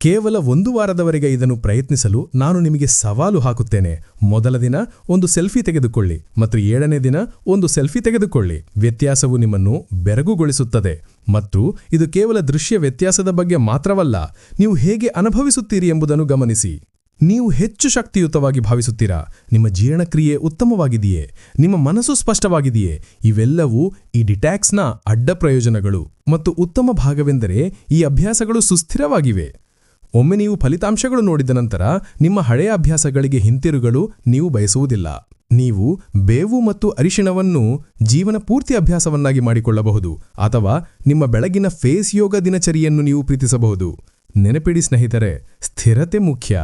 ಕೇವಲ ಒಂದು ವಾರದವರೆಗೆ ಇದನ್ನು ಪ್ರಯತ್ನಿಸಲು ನಾನು ನಿಮಗೆ ಸವಾಲು ಹಾಕುತ್ತೇನೆ. ಮೊದಲ ದಿನ ಒಂದು ಸೆಲ್ಫಿ ತೆಗೆದುಕೊಳ್ಳಿ, ಮತ್ತು ಏಳನೇ ದಿನ ಒಂದು ಸೆಲ್ಫಿ ತೆಗೆದುಕೊಳ್ಳಿ. ವ್ಯತ್ಯಾಸವು ನಿಮ್ಮನ್ನು ಬೆರಗುಗೊಳಿಸುತ್ತದೆ. ಮತ್ತು ಇದು ಕೇವಲ ದೃಶ್ಯ ವ್ಯತ್ಯಾಸದ ಬಗ್ಗೆ ಮಾತ್ರವಲ್ಲ, ನೀವು ಹೇಗೆ ಅನುಭವಿಸುತ್ತೀರಿ ಎಂಬುದನ್ನು ಗಮನಿಸಿ. ನೀವು ಹೆಚ್ಚು ಶಕ್ತಿಯುತವಾಗಿ ಭಾವಿಸುತ್ತೀರಾ? ನಿಮ್ಮ ಜೀರ್ಣಕ್ರಿಯೆ ಉತ್ತಮವಾಗಿದೆಯೇ? ನಿಮ್ಮ ಮನಸ್ಸು ಸ್ಪಷ್ಟವಾಗಿದೆಯೇ? ಇವೆಲ್ಲವೂ ಈ ಡಿಟ್ಯಾಕ್ಸ್ನ ಅಡ್ಡ ಪ್ರಯೋಜನಗಳು. ಮತ್ತು ಉತ್ತಮ ಭಾಗವೆಂದರೆ ಈ ಅಭ್ಯಾಸಗಳು ಸುಸ್ಥಿರವಾಗಿವೆ. ಒಮ್ಮೆ ನೀವು ಫಲಿತಾಂಶಗಳು ನೋಡಿದ ನಂತರ ನಿಮ್ಮ ಹಳೆಯ ಅಭ್ಯಾಸಗಳಿಗೆ ಹಿಂತಿರುಗಲು ನೀವು ಬಯಸುವುದಿಲ್ಲ. ನೀವು ಬೇವು ಮತ್ತು ಅರಿಶಿಣವನ್ನು ಜೀವನ ಪೂರ್ತಿ ಅಭ್ಯಾಸವನ್ನಾಗಿ ಮಾಡಿಕೊಳ್ಳಬಹುದು ಅಥವಾ ನಿಮ್ಮ ಬೆಳಗಿನ ಫೇಸ್ ಯೋಗ ದಿನಚರಿಯನ್ನು ನೀವು ಪ್ರೀತಿಸಬಹುದು. ನೆನಪಿಡಿ ಸ್ನೇಹಿತರೆ, ಸ್ಥಿರತೆ ಮುಖ್ಯ.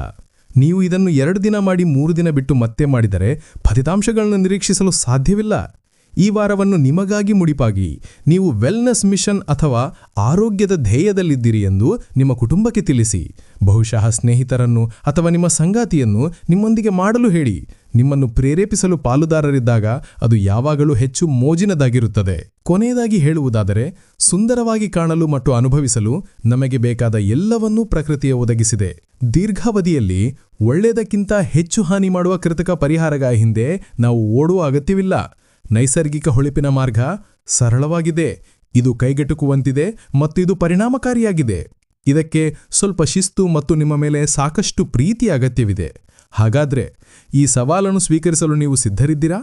ನೀವು ಇದನ್ನು ಎರಡು ದಿನ ಮಾಡಿ ಮೂರು ದಿನ ಬಿಟ್ಟು ಮತ್ತೆ ಮಾಡಿದರೆ ಫಲಿತಾಂಶಗಳನ್ನು ನಿರೀಕ್ಷಿಸಲು ಸಾಧ್ಯವಿಲ್ಲ. ಈ ವಾರವನ್ನು ನಿಮಗಾಗಿ ಮುಡಿಪಾಗಿ ನೀವು ವೆಲ್ನೆಸ್ ಮಿಷನ್ ಅಥವಾ ಆರೋಗ್ಯದ ಧ್ಯೇಯದಲ್ಲಿದ್ದೀರಿ ಎಂದು ನಿಮ್ಮ ಕುಟುಂಬಕ್ಕೆ ತಿಳಿಸಿ. ಬಹುಶಃ ಸ್ನೇಹಿತರನ್ನು ಅಥವಾ ನಿಮ್ಮ ಸಂಗಾತಿಯನ್ನು ನಿಮ್ಮೊಂದಿಗೆ ಮಾಡಲು ಹೇಳಿ. ನಿಮ್ಮನ್ನು ಪ್ರೇರೇಪಿಸಲು ಪಾಲುದಾರರಿದ್ದಾಗ ಅದು ಯಾವಾಗಲೂ ಹೆಚ್ಚು ಮೋಜಿನದಾಗಿರುತ್ತದೆ. ಕೊನೆಯದಾಗಿ ಹೇಳುವುದಾದರೆ, ಸುಂದರವಾಗಿ ಕಾಣಲು ಮತ್ತು ಅನುಭವಿಸಲು ನಮಗೆ ಬೇಕಾದ ಎಲ್ಲವನ್ನೂ ಪ್ರಕೃತಿಯ ಒದಗಿಸಿದೆ. ದೀರ್ಘಾವಧಿಯಲ್ಲಿ ಒಳ್ಳೆಯದಕ್ಕಿಂತ ಹೆಚ್ಚು ಹಾನಿ ಮಾಡುವ ಕೃತಕ ಪರಿಹಾರಗಳ ಹಿಂದೆ ನಾವು ಓಡುವ ಅಗತ್ಯವಿಲ್ಲ. ನೈಸರ್ಗಿಕ ಹೊಳಿಪಿನ ಮಾರ್ಗ ಸರಳವಾಗಿದೆ. ಇದು ಕೈಗೆಟುಕುವಂತಿದೆ ಮತ್ತು ಇದು ಪರಿಣಾಮಕಾರಿಯಾಗಿದೆ. ಇದಕ್ಕೆ ಸ್ವಲ್ಪ ಶಿಸ್ತು ಮತ್ತು ನಿಮ್ಮ ಮೇಲೆ ಸಾಕಷ್ಟು ಪ್ರೀತಿಯ ಅಗತ್ಯವಿದೆ. ಹಾಗಾದ್ರೆ ಈ ಸವಾಲನ್ನು ಸ್ವೀಕರಿಸಲು ನೀವು ಸಿದ್ಧರಿದ್ದೀರಾ?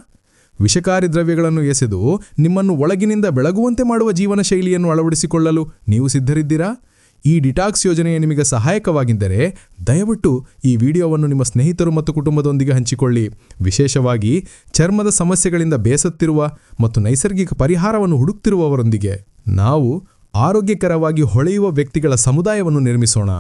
ವಿಷಕಾರಿ ದ್ರವ್ಯಗಳನ್ನು ಎಸೆದು ನಿಮ್ಮನ್ನು ಒಳಗಿನಿಂದ ಬೆಳಗುವಂತೆ ಮಾಡುವ ಜೀವನ ಶೈಲಿಯನ್ನು ಅಳವಡಿಸಿಕೊಳ್ಳಲು ನೀವು ಸಿದ್ಧರಿದ್ದೀರಾ? ಈ ಡಿಟಾಕ್ಸ್ ಯೋಜನೆಯು ನಿಮಗೆ ಸಹಾಯಕವಾಗಿದ್ದರೆ ದಯವಿಟ್ಟು ಈ ವಿಡಿಯೋವನ್ನು ನಿಮ್ಮ ಸ್ನೇಹಿತರು ಮತ್ತು ಕುಟುಂಬದೊಂದಿಗೆ ಹಂಚಿಕೊಳ್ಳಿ. ವಿಶೇಷವಾಗಿ ಚರ್ಮದ ಸಮಸ್ಯೆಗಳಿಂದ ಬೇಸತ್ತಿರುವ ಮತ್ತು ನೈಸರ್ಗಿಕ ಪರಿಹಾರವನ್ನು ಹುಡುಕ್ತಿರುವವರೊಂದಿಗೆ ನಾವು ಆರೋಗ್ಯಕರವಾಗಿ ಹೊಳೆಯುವ ವ್ಯಕ್ತಿಗಳ ಸಮುದಾಯವನ್ನು ನಿರ್ಮಿಸೋಣ.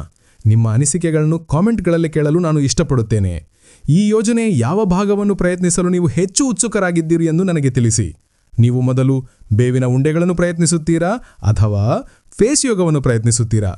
ನಿಮ್ಮ ಅನಿಸಿಕೆಗಳನ್ನು ಕಾಮೆಂಟ್ಗಳಲ್ಲಿ ಕೇಳಲು ನಾನು ಇಷ್ಟಪಡುತ್ತೇನೆ. ಈ ಯೋಜನೆ ಯಾವ ಭಾಗವನ್ನು ಪ್ರಯತ್ನಿಸಲು ನೀವು ಹೆಚ್ಚು ಉತ್ಸುಕರಾಗಿದ್ದೀರಿ ಎಂದು ನನಗೆ ತಿಳಿಸಿ. ನೀವು ಮೊದಲು ಬೇವಿನ ಉಂಡೆಗಳನ್ನು ಪ್ರಯತ್ನಿಸುತ್ತೀರಾ ಅಥವಾ ಫೇಸ್ ಯೋಗವನ್ನು ಪ್ರಯತ್ನಿಸುತ್ತೀರಾ?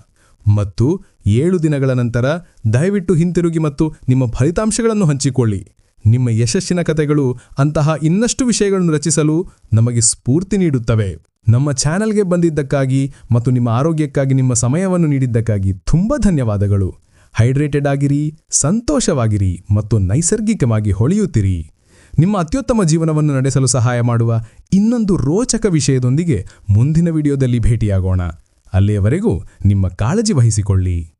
ಮತ್ತು ಏಳು ದಿನಗಳ ನಂತರ ದಯವಿಟ್ಟು ಹಿಂತಿರುಗಿ ಮತ್ತು ನಿಮ್ಮ ಫಲಿತಾಂಶಗಳನ್ನು ಹಂಚಿಕೊಳ್ಳಿ. ನಿಮ್ಮ ಯಶಸ್ಸಿನ ಕಥೆಗಳು ಅಂತಹ ಇನ್ನಷ್ಟು ವಿಷಯಗಳನ್ನು ರಚಿಸಲು ನಮಗೆ ಸ್ಫೂರ್ತಿ ನೀಡುತ್ತವೆ. ನಮ್ಮ ಚಾನೆಲ್ಗೆ ಬಂದಿದ್ದಕ್ಕಾಗಿ ಮತ್ತು ನಿಮ್ಮ ಆರೋಗ್ಯಕ್ಕಾಗಿ ನಿಮ್ಮ ಸಮಯವನ್ನು ನೀಡಿದ್ದಕ್ಕಾಗಿ ತುಂಬ ಧನ್ಯವಾದಗಳು. ಹೈಡ್ರೇಟೆಡ್ ಆಗಿರಿ, ಸಂತೋಷವಾಗಿರಿ ಮತ್ತು ನೈಸರ್ಗಿಕವಾಗಿ ಹೊಳೆಯುತ್ತಿರಿ. ನಿಮ್ಮ ಅತ್ಯುತ್ತಮ ಜೀವನವನ್ನು ನಡೆಸಲು ಸಹಾಯ ಮಾಡುವ ಇನ್ನೊಂದು ರೋಚಕ ವಿಷಯದೊಂದಿಗೆ ಮುಂದಿನ ವಿಡಿಯೋದಲ್ಲಿ ಭೇಟಿಯಾಗೋಣ. ಅಲ್ಲಿಯವರೆಗೂ ನಿಮ್ಮ ಕಾಳಜಿ ವಹಿಸಿಕೊಳ್ಳಿ.